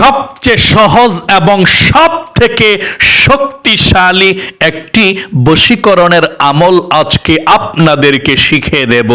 সবচেয়ে সহজ এবং সব থেকে শক্তিশালী একটি বশীকরণের আমল আজকে আপনাদেরকে শিখিয়ে দেব।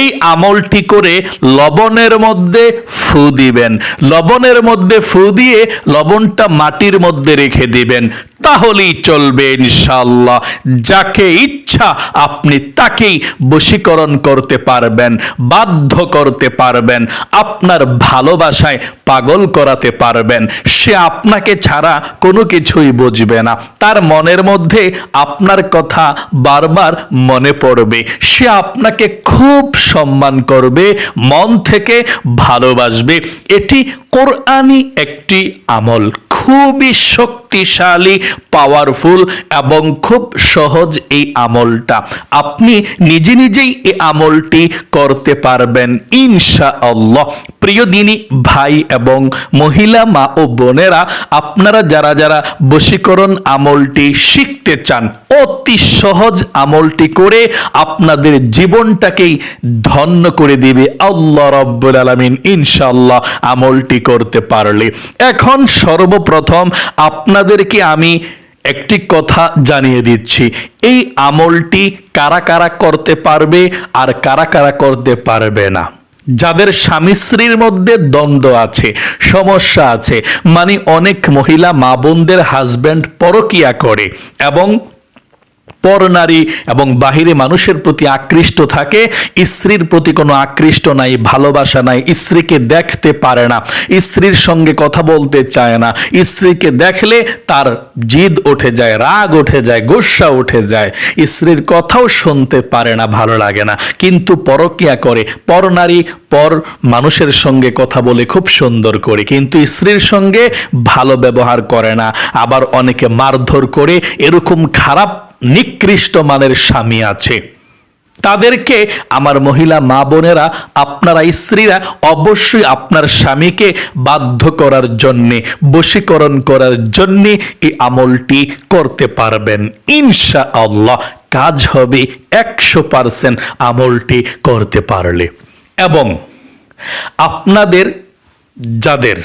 এই আমলটি করে লবণের মধ্যে ফু দিবেন। লবণের মধ্যে ফু দিয়ে লবণটা মাটির মধ্যে রেখে দিবেন। তাহলেই চলবে ইনশাল্লাহ যাকে ইচ্ছা আপনি তাকেই বশীকরণ করতে পারবেন, বাধ্য করতে পারবেন, আপনার ভালোবাসায় পাগল করাতে পারবেন। সে আপনাকে ছাড়া কোনো কিছুই বুঝবে না। তার মনের মধ্যে আপনার কথা বারবার মনে পড়বে। সে আপনাকে খুব সম্মান করবে, মন থেকে ভালোবাসবে। এটি কোরআনই একটি আমল। খুবই শক্তিশালী পাওয়ারফুল এবং খুব সহজ এই আমলটা। আপনি নিজে নিজেই এই আমলটি করতে পারবেন ইনশা আল্লাহ প্রিয় দিনী ভাই এবং মহিলা, মা ও বোনেরা, আপনারা যারা যারা বশীকরণ আমলটি শিখতে চান, অতি সহজ আমলটি করে আপনাদের জীবনটাকেই ধন্য করে দিবে আল্লাহ রব্বুল আলমিন। ইনশাল্লাহ আমলটি করতে পারলে। এখন সর্বপ্রথম আপনাদেরকে আমি একটি কথা জানিয়ে দিচ্ছি। এই আমলটি কারা কারা করতে পারবে আর কারা কারা করতে পারবে না? যাদের স্বামী স্ত্রীর মধ্যে দ্বন্দ্ব আছে, সমস্যা আছে মানে অনেক মহিলা মা বোনদের হাজব্যান্ড পরকিয়া করে এবং পর নারী এবং বাহিরে মানুষের প্রতি আকৃষ্ট থাকে, স্ত্রীর প্রতি কোনো আকৃষ্ট নাই, ভালোবাসা নাই, স্ত্রীকে দেখতে পারে না, স্ত্রীর সঙ্গে কথা বলতে চায় না, স্ত্রীকে দেখলে তার জিদ উঠে যায়, রাগ উঠে যায়, গোসা উঠে যায়, স্ত্রীর কথাও শুনতে পারে না, ভালো লাগে না। কিন্তু পরকিয়া করে, পর নারী, পর মানুষের সঙ্গে কথা বলে খুব সুন্দর করে, কিন্তু স্ত্রীর সঙ্গে ভালো ব্যবহার করে না, আবার অনেকে মারধর করে, এরকম খারাপ নিকৃষ্ট মানের স্বামী আছে। তাদেরকে আমার মহিলা মা বোনেরা আপনারা স্ত্রীরা অবশ্যই আপনার স্বামীকে বাধ্য করার জন্যে, বশীকরণ করার জন্যে এই আমলটি করতে পারবেন। ইনশা আল্লাহ কাজ হবে একশো পারসেন্ট আমলটি করতে পারলে। এবং আপনাদের, যাদের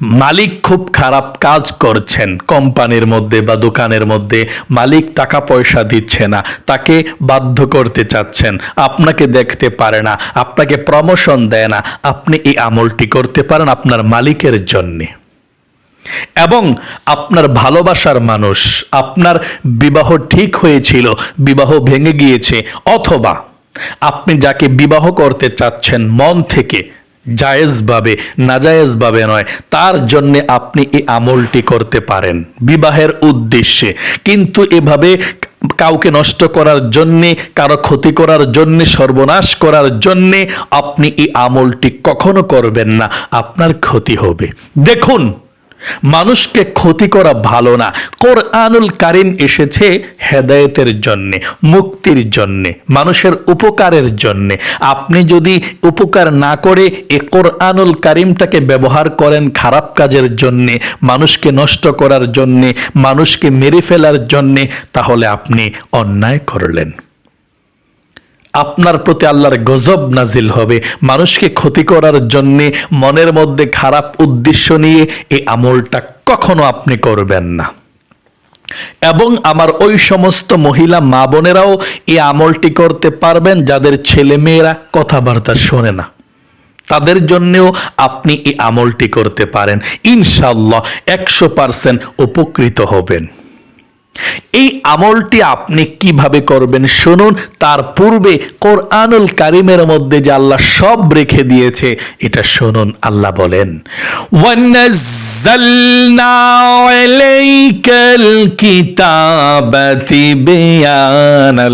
মালিক খুব খারাপ কাজ করছেন কোম্পানির মধ্যে বা দোকানের মধ্যে। মালিক টাকা পয়সা দিচ্ছে না, তাকে বাধ্য করতে চাচ্ছেন। আপনাকে দেখতে পারে না, আপনাকে প্রমোশন দেয় না। আপনি এই আমলটি করতে পারেন আপনার মালিকের জন্যে। এবং আপনার ভালোবাসার মানুষ, আপনার বিবাহ ঠিক হয়েছিল, বিবাহ ভেঙে গিয়েছে, অথবা আপনি যাকে বিবাহ করতে চাচ্ছেন মন থেকে জায়েজভাবে, নাজায়েজভাবে নয়, তার জন্য আপনি এই আমলটি করতে পারেন বিবাহের উদ্দেশ্যে। কিন্তু এভাবে কাউকে নষ্ট করার জন্যে, কারও ক্ষতি করার জন্যে, সর্বনাশ করার জন্যে আপনি এই আমলটি কখনো করবেন না, আপনার ক্ষতি হবে। দেখুন মানুষকে ক্ষতি করা ভালো না। কোরআনুল কারিম এসেছে হেদায়েতের জন্যে, মুক্তির জন্যে, মানুষের উপকারের জন্যে। আপনি যদি উপকার না করে এ কোরআনুল কারিমটাকে ব্যবহার করেন খারাপ কাজের জন্যে, মানুষকে নষ্ট করার জন্যে, মানুষকে মেরে ফেলার জন্যে, তাহলে আপনি অন্যায় করলেন। আপনার প্রতি আল্লাহর গজব নাজিল হবে। মানুষকে ক্ষতি করার জন্যে মনের মধ্যে খারাপ উদ্দেশ্য নিয়ে এই আমলটা কখনো আপনি করবেন না। এবং আমার ওই সমস্ত মহিলা মা বোনেরাও এই আমলটি করতে পারবেন যাদের ছেলে মেয়েরা কথাবার্তা শোনে না। তাদের জন্যেও আপনি এই আমলটি করতে পারেন। ইনশাল্লাহ একশো পার্সেন্ট উপকৃত হবেন। এই আমলটি আপনি কিভাবে করবেন শুনুন তার পূর্বে কোরআনুল কারিমের মধ্যে যে আল্লাহ সব রেখে দিয়েছে এটা শুনুন আল্লাহ বলেন وَنَزَّلْنَا عَلَيْكَ الْكِتَابَ تِبْيَانًا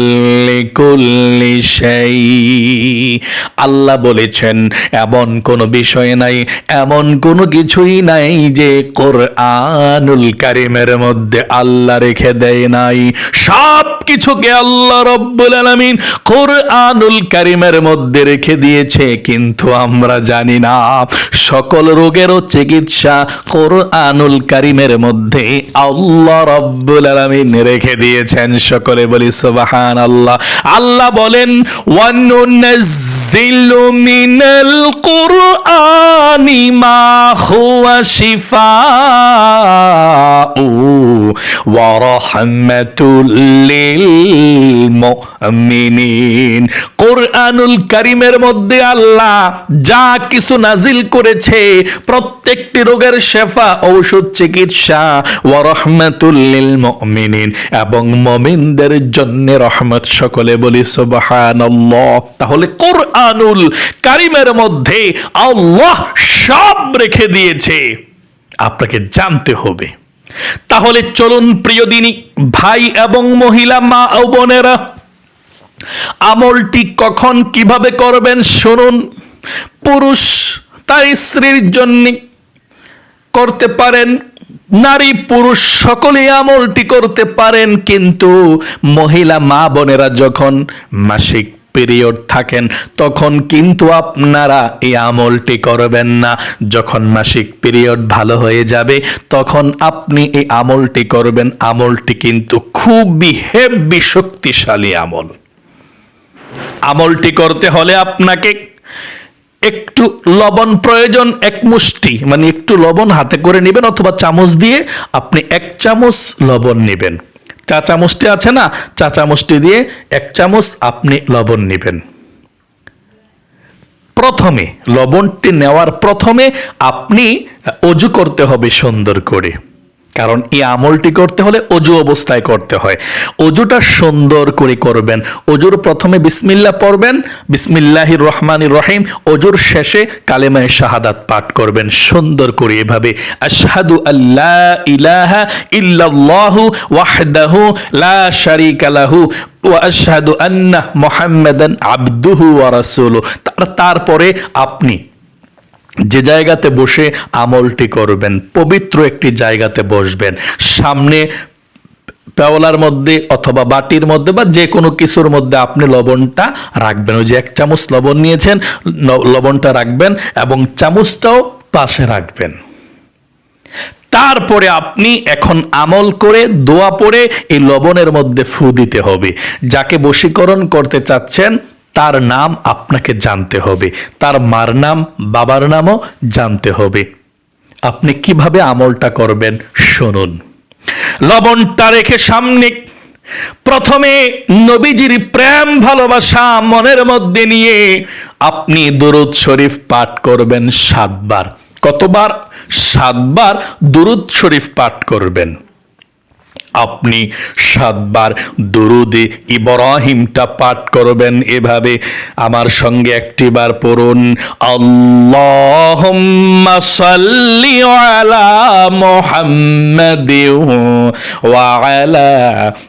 لِكُلِّ شَيْءٍ আল্লাহ বলেছেন এমন কোনো বিষয় নাই এমন কোনো কিছুই নাই যে কোরআনুল কারিমের মধ্যে আল্লাহ রেখে দেয় নাই। সব কিছুকে আল্লাহ রব্বুল আলামিন কোরআনুল কারিমের মধ্যে রেখে দিয়েছে। কিন্তু আমরা জানি না, সকল রোগেরও চিকিৎসা কোরআনুল কারিমের মধ্যে আল্লাহ রব্বুল আলামিন রেখে দিয়েছেন। সকলে বলি সুবহান আল্লাহ আল্লাহ বলেন, ওয়ানুনাজ্জিলু মিনাল কুরআনি মা হুয়া শিফাউ মুমিনিন কোরআনুল কারিমের মধ্যে আল্লাহ যা কিছু নাজিল করেছে, প্রত্যেকটি রোগের শেফা, ঔষধ, চিকিৎসা এবং মুমিনদের জন্য রহমত সকলে বলি সুবহানাল্লাহ। তাহলে কোরআনুল কারিমের মধ্যে আল্লাহ সব রেখে দিয়েছে। আপনাকে জানতে হবে। তাহলে চলুন প্রিয় দিনী, ভাই এবং মহিলা, মা ও বোনেরা, আমলটি কখন কীভাবে করবেন শুনুন। পুরুষ তার স্ত্রীর জন্য করতে পারেন, নারী পুরুষ সকলে আমলটি করতে পারেন, কিন্তু মহিলা, মা বোনেরা যখন মাসিক পিরিয়ড থাকেন, তখন কিন্তু আপনারা এই আমলটি করবেন না। যখন মাসিক পিরিয়ড ভালো হয়ে যাবে, তখন আপনি এই আমলটি করবেন। আমলটি কিন্তু খুবই হেভি শক্তিশালী আমল। আমলটি করতে হলে আপনাকে একটু লবণ প্রয়োজন, এক মুষ্টি মানে একটু লবণ হাতে করে নেবেন অথবা চামচ দিয়ে আপনি এক চামচ লবণ নেবেন। চা চামচটি আছে না চা চামচটি দিয়ে এক চামচ আপনি লবণ নেবেন। প্রথমে লবণটি নেওয়ার প্রথমে আপনি অজু করতে হবে সুন্দর করে। কারণ এই আমলটি করতে হলে অজু অবস্থায় করতে হয়। অজুটা সুন্দর করে করবেন। অজুর প্রথমে বিসমিল্লা পড়বেন, বিসমিল্লাহির রহমান রহিম, অজুর শেষে কালেমায় শাহাদাত পাঠ করবেন। সুন্দর করে এভাবে, আশহাদু আল্লাহ ইলাহা ইল্লাল্লাহু ওয়াহদাহু লা শারীকা লাহু ওয়া আশহাদু আন্না মুহাম্মাদান আবদুহু ওয়া রাসূলুহু। তারপরে আপনি যে জায়গাতে বসে আমলটি করবেন, পবিত্র একটি জায়গাতে বসবেন। সামনে পেওলার মধ্যে অথবা বাটির মধ্যে বা যে কোনো কিছুর মধ্যে আপনি লবণটা রাখবেন। ওই যে এক চামচ লবণ নিয়েছেন লবণটা রাখবেন এবং চামচটাও পাশে রাখবেন। তারপরে আপনি এখন আমল করে দোয়া পড়ে এই লবণের মধ্যে ফু দিতে হবে। যাকে বশীকরণ করতে চাচ্ছেন তার নাম আপনাকে জানতে হবে। তার মার নাম, বাবার নামও জানতে হবে। আপনি কীভাবে আমলটা করবেন, শুনুন। লবণটা রেখে সামনে প্রথমে নবীজির প্রেম, ভালোবাসা মনের মধ্যে নিয়ে আপনি দুরুদ শরীফ পাঠ করবেন সাতবার। কতবার? সাতবার দুরুদ শরীফ পাঠ করবেন। আপনি সাতবার দুরুদে ইব্রাহিমটা পাঠ করবেন এভাবে। আমার সঙ্গে একটি বার পড়ুন, আল্লাহুম্মা সাল্লি আলা মুহাম্মাদি ওয়া আলা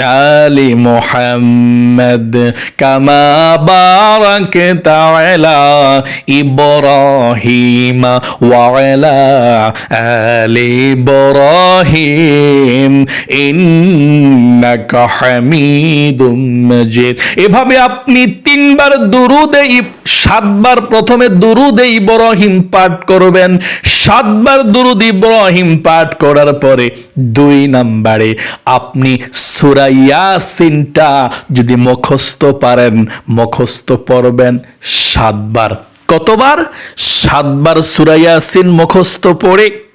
আলি মোহাম্মদ কামা বারক তালা ইব্রাহিম ওয়ালা আলি ইব্রাহিম। ইন্নাকা হামিদুম মাজিদ। এভাবে আপনি তিনবার দুরুদে সাতবার প্রথমে দুরুদে ইব্রাহিম পাঠ করবেন। সাতবার দুরুদ ইব্রাহিম পাঠ করার পরে দুই নম্বরে আপনি সুরা ইয়াসিনটা যদি মুখস্থ পারেন মুখস্থ পড়বেন সাতবার। কতবার? সাতবার সূরা ইয়াসিন মুখস্থ পড়ে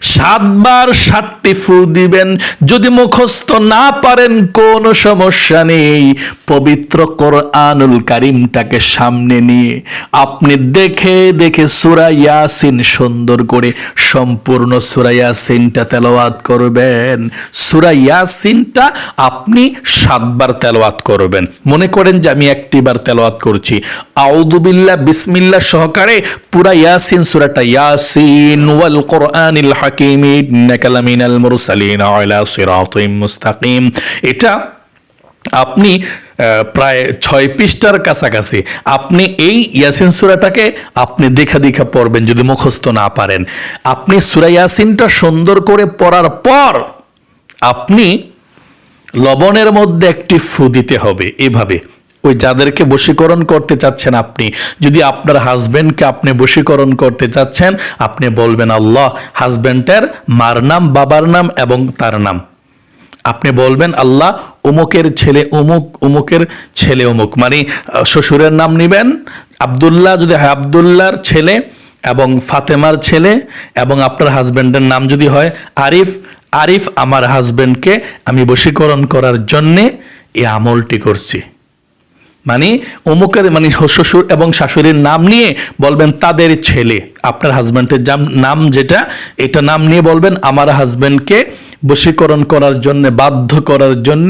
সাতবার সাতটি ফু দিবেন। যদি মুখস্থ না পারেন, কোনো সমস্যা নেই। পবিত্র কোরআনুল কারিমটাকে সামনে নিয়ে আপনি দেখে দেখে সুরা ইয়াসিন সুন্দর করে সম্পূর্ণ সুরা ইয়াসিনটা তেলাওয়াত করবেন। সুরা ইয়াসিনটা আপনি সাতবার তেলাওয়াত করবেন। মনে করেন যে আমি একটিবার তেলাওয়াত করছি। আউদুবিল্লাহ বিসমিল্লাহ সহকারে পুরা ইয়াসিন, সুরাটা ইয়াসিন, ওয়াল কর কোরআনিল হাকিম, ইন্নাকা লামিনাল মুরসালিন আলা সিরাতিম মুস্তাকিম। এটা আপনি প্রায় ছয় পৃষ্ঠার কাছাকাছি। আপনি এই ইয়াসিন সুরাটাকে আপনি দেখা দেখা পড়বেন যদি মুখস্থ না পারেন। আপনি সুরা ইয়াসিনটা সুন্দর করে পড়ার পর আপনি লবণের মধ্যে একটি ফু দিতে হবে। এভাবে ওই যাদেরকে বশীকরণ করতে চাচ্ছেন আপনি, যদি আপনার হাজবেন্ডকে আপনি বশীকরণ করতে চাচ্ছেন, আপনি বলবেন, আল্লাহ হাজবেন্ডের মার নাম, বাবার নাম এবং তার নাম। আপনি বলবেন, আল্লাহ, উমুকের ছেলে উমুক, উমুকের ছেলে উমুক। মানে শ্বশুরের নাম নেবেন, আবদুল্লাহ যদি হয় আবদুল্লাহর ছেলে এবং ফাতেমার ছেলে এবং আপনার হাজবেন্ডের নাম যদি হয় আরিফ আরিফ আমার হাজবেন্ডকে আমি বশীকরণ করার জন্যে এই আমলটি করছি। মানে অমুকের মানে শ্বশুর এবং শাশুড়ির নাম নিয়ে বলবেন তাদের ছেলে। আপনার হাজব্যান্ডের নাম যেটা, এটা নাম নিয়ে বলবেন আমার হাজব্যান্ডকে বশীকরণ করার জন্য, বাধ্য করার জন্য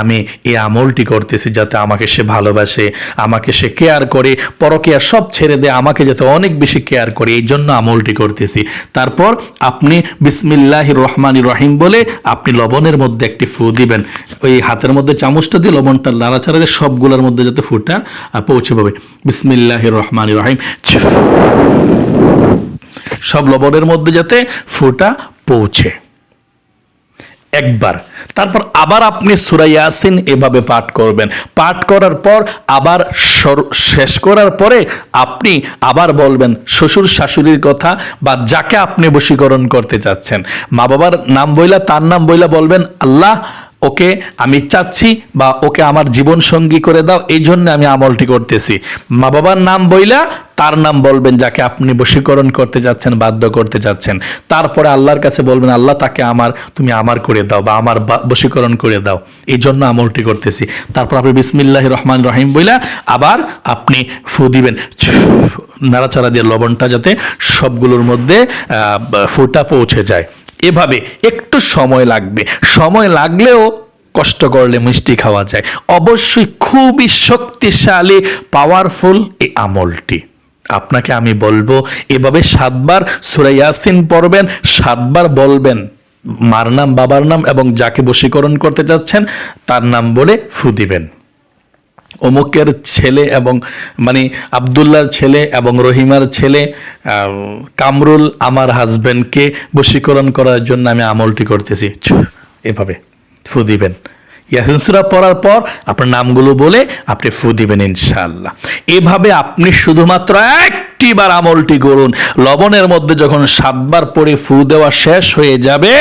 আমি এই আমলটি করতেছি যাতে আমাকে সে ভালোবাসে, আমাকে সে কেয়ার করে, পরকেয়া সব ছেড়ে দেয়, আমাকে যাতে অনেক বেশি কেয়ার করে, এই জন্য আমলটি করতেছি। তারপর আপনি বিসমিল্লাহ রহমান রহিম বলে আপনি লবণের মধ্যে একটি ফু দিবেন। ওই হাতের মধ্যে চামচটা দিয়ে লবণটা নাড়াচাড়া দিয়ে সবগুলোর মধ্যে যাতে ফুটা পৌঁছে পাবে। বিসমিল্লাহ রহমান রহিম সব লবণের মধ্যে যাতে ফুটা পৌঁছে। একবার। তারপর আবার আপনি সুরা ইয়াসিন এভাবে পাঠ করবেন। পাঠ করার পর আবার শেষ করার পরে আপনি আবার বলবেন, শ্বশুর শাশুড়ির কথা বা যাকে আপনি বশীকরণ করতে চাচ্ছেন। মা বাবার নাম বইলা তার নাম বইলা বলবেন, আল্লাহ ওকে আমি চাচ্ছি বা ওকে আমার জীবন সঙ্গী করে দাও, এই জন্য আমি আমলটি করতেছি। মা বাবার নাম বইলা তার নাম বলবেন যাকে আপনি বশীকরণ করতে যাচ্ছেন, বাধ্য করতে যাচ্ছেন। তারপরে আল্লাহর কাছে বলবেন, আল্লাহ, তাকে আমার, তুমি আমার করে দাও বা আমার বশীকরণ করে দাও। এই জন্য আমলটি করতেছি। তারপর আপনি বিসমিল্লাহ রহমান রহিম বইলা আবার আপনি ফু দিবেন। নাড়াচাড়া দিয়ে লবণটা যাতে সবগুলোর মধ্যে ফুটা পৌঁছে যায়। এভাবে একটু সময় লাগবে। সময় লাগলেও কষ্ট করলে মিষ্টি খাওয়া যায়। অবশ্যই খুবই শক্তিশালী পাওয়ারফুল এই আমলটি। আপনাকে আমি বলব, এভাবে সাতবার সুরা ইয়াসিন পড়বেন, সাতবার বলবেন, মার নাম, বাবার নাম এবং যাকে বশীকরণ করতে যাচ্ছেন তার নাম বলে ফু দিবেন। অমুকের ছেলে এবং মানে আবদুল্লার ছেলে এবং রহিমার ছেলে কামরুল আমার হাজব্যান্ডকে বশীকরণ করার জন্য আমি আমলটি করতেছি। এভাবে ফু দিবেন। ইয়াসিন সূরা পড়ার পর আপনার নামগুলো বলে আপনি ফু দিবেন ইনশাল্লাহ এভাবে আপনি শুধুমাত্র একটি বার আমলটি করুন। লবণের মধ্যে যখন সাতবার পরে ফু দেওয়া শেষ হয়ে যাবে,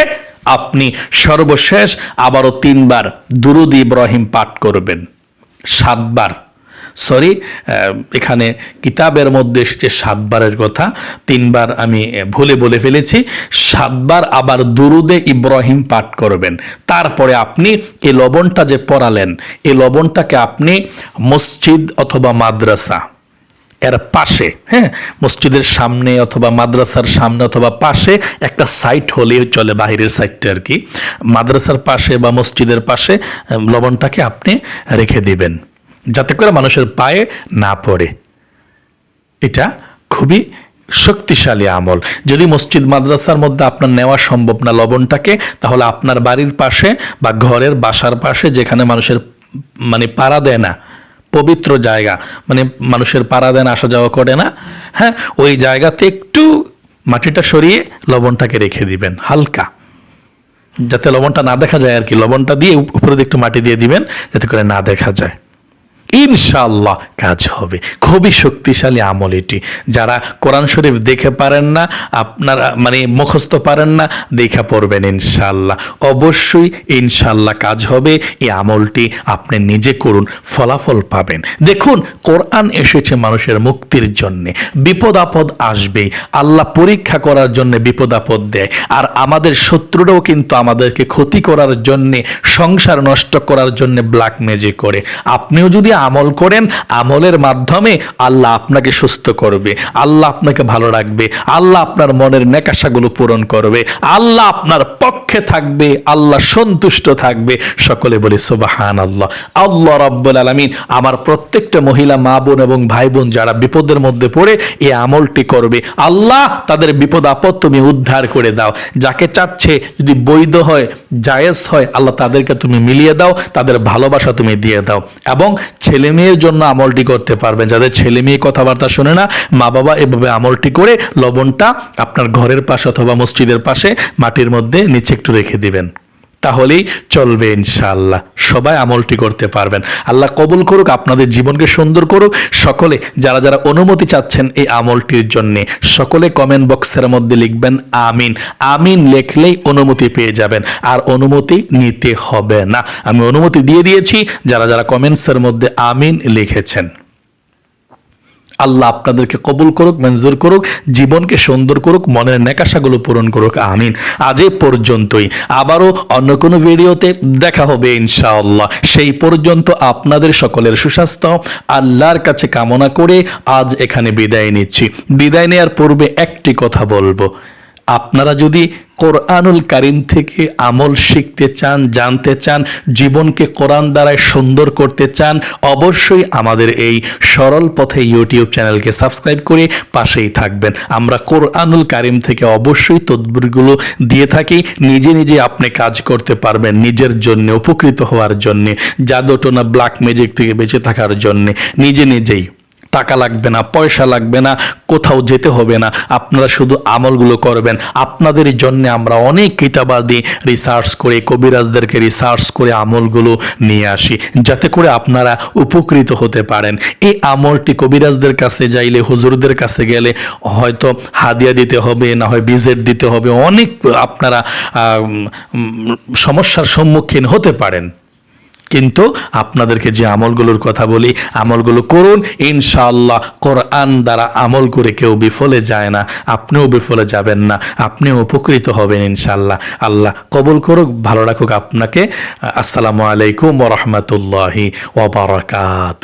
আপনি সর্বশেষ আবারও তিনবার দুরুদ ইব্রাহিম পাঠ করবেন। সাতবার। সরি এখানে কিতাবের মধ্যে এসেছে সাতবারের কথা। তিনবার আমি ভুলে বলে ফেলেছি। সাতবার আবার দুরুদে ইব্রাহিম পাঠ করবেন। তারপরে আপনি এই লবণটা যে পড়ালেন এই লবণটাকে আপনি মসজিদ অথবা মাদ্রাসা এর পাশে হ্যাঁ? মসজিদের সামনে অথবা মাদ্রাসার সামনে অথবা পাশে একটা সাইট হলেই চলে বাহিরের সাইটটা আর কি। মাদ্রাসার পাশে বা মসজিদের পাশে লবণটাকে আপনি রেখে দিবেন, যাতে করে মানুষের পায়ে না পড়ে। এটা খুবই শক্তিশালী আমল। যদি মসজিদ, মাদ্রাসার মধ্যে আপনার নেওয়া সম্ভব না লবণটাকে, তাহলে আপনার বাড়ির পাশে বা ঘরের বাসার পাশে যেখানে মানুষের মানে পাড়া দেয় না পবিত্র জায়গা। মানে মানুষের পাড়া দেন, আসা যাওয়া করে না। হ্যাঁ ওই জায়গাতে একটু মাটিটা সরিয়ে লবণটাকে রেখে দিবেন, হালকা। যাতে লবণটা না দেখা যায় আর কি, লবণটা দিয়ে উপরে একটু মাটি দিয়ে দিবেন, যাতে করে না দেখা যায়। ইনশাআল্লাহ কাজ হবে। খুবই শক্তিশালী আমল এটি। যারা কোরআন শরীফ দেখে পারেন না, আপনারা মানে মুখস্থ পারেন না, দেখা পড়বেন ইনশাল্লাহ অবশ্যই ইনশাল্লাহ কাজ হবে। এই আমলটি আপনি নিজে করুন, ফলাফল পাবেন। দেখুন, কোরআন এসেছে মানুষের মুক্তির জন্য। বিপদ আপদ আসবেই। আল্লাহ পরীক্ষা করার জন্য বিপদ আপদ দেয়। আর আমাদের শত্রুরাও কিন্তু আমাদেরকে ক্ষতি করার জন্যে, সংসার নষ্ট করার জন্য ব্ল্যাক ম্যাজিক করে। আপনিও যদি আমল করেন, আমলের মাধ্যমে আল্লাহ আপনাকে সুস্থ করবে, আল্লাহ আপনাকে ভালো রাখবে, আল্লাহ আপনার মনের নেকাশাগুলো পূরণ করবে, আল্লাহ আপনার পক্ষে থাকবে, আল্লাহ সন্তুষ্ট থাকবে। সকলে বলি সুবাহান আল্লাহ আল্লাহ রব্বুল আলমিন আমার প্রত্যেকটা মহিলা, মা বোন এবং ভাই বোন যারা বিপদের মধ্যে পড়ে এই আমলটি করবে। আল্লাহ তাদের বিপদ, আপদ তুমি উদ্ধার করে দাও। যাকে চাচ্ছে, যদি বৈধ হয়, জায়েজ হয়, আল্লাহ তাদেরকে তুমি মিলিয়ে দাও, তাদের ভালোবাসা তুমি দিয়ে দাও। এবং ছেলে মেয়ের জন্য আমলটি করতে পারবেন। যাদের ছেলে মেয়ে কথাবার্তা শোনে না মা বাবা এভাবে আমলটি করে লবণটা আপনার ঘরের পাশে অথবা মসজিদের পাশে মাটির মধ্যে নিচে একটু রেখে দিবেন। তাহলেই চলবে ইনশাআল্লাহ। সবাই আমলটি করতে পারবেন। আল্লাহ কবুল করুক, আপনাদের জীবনকে সুন্দর করুক। সকলে, যারা যারা অনুমতি চাচ্ছেন এই আমলটির জন্য, সকলে কমেন্ট বক্সের মধ্যে লিখবেন, আমিন। আমিন লেখলেই অনুমতি পেয়ে যাবেন। আর অনুমতি নিতে হবে না। আমি অনুমতি দিয়ে দিয়েছি, যারা যারা কমেন্টসের মধ্যে আমিন লিখেছেন। আল্লাহ আপনাদেরকে কবুল করুক, মঞ্জুর করুক, জীবনকে সুন্দর করুক, মনের নেকাশাগুলো পূরণ করুক, আমিন। আজ এ পর্যন্তই। আবারও অন্য কোনো ভিডিওতে দেখা হবে, ইনশাআল্লাহ। সেই পর্যন্ত আপনাদের সকলের সুস্বাস্থ্য, আল্লাহর কাছে কামনা করে আজ এখানে বিদায় নিচ্ছি। বিদায় নেওয়ার পূর্বে একটি কথা বলব। আপনারা যদি কোরআনুল কারিম থেকে আমল শিখতে চান, জানতে চান, জীবনকে কোরআন দ্বারায় সুন্দর করতে চান, অবশ্যই আমাদের এই সরল পথে ইউটিউব চ্যানেলকে সাবস্ক্রাইব করে পাশেই থাকবেন। আমরা কোরআনুল কারিম থেকে অবশ্যই তদবিরগুলো দিয়ে থাকি, নিজে নিজে আপনি কাজ করতে পারবেন নিজের জন্য, উপকৃত হওয়ার জন্যে, জাদুটোনা ব্ল্যাক ম্যাজিক থেকে বেঁচে থাকার জন্যে, নিজে নিজেই। টাকা লাগবে না, পয়সা লাগবে না, কোথাও যেতে হবে না। আপনারা শুধু আমলগুলো করবেন। আপনাদের জন্য আমরা অনেক কিতাবাদি রিসার্চ করে, কবিরাজদেরকে রিসার্চ করে আমলগুলো নিয়ে আসি, যাতে করে আপনারা উপকৃত হতে পারেন। এই আমলটি কবিরাজদের কাছে যাইলে, হুজুরদের কাছে গেলে হয়তো হাদিয়া দিতে হবে, না হয় বিজেট দিতে হবে, অনেক আপনারা সমস্যার সম্মুখীন হতে পারেন। কিন্তু আপনাদেরকে যে আমলগুলোর কথা বলি, আমলগুলো করুন, ইনশাআল্লাহ কোরআন দ্বারা আমল করে কেউ বিফলে যায় না, আপনিও বিফলে যাবেন না, আপনিও উপকৃত হবেন ইনশাআল্লাহ। আল্লাহ কবুল করুক, ভালো রাখুক আপনাকে। আসসালামু আলাইকুম ওরহমতুল্লাহি ওবরাকাত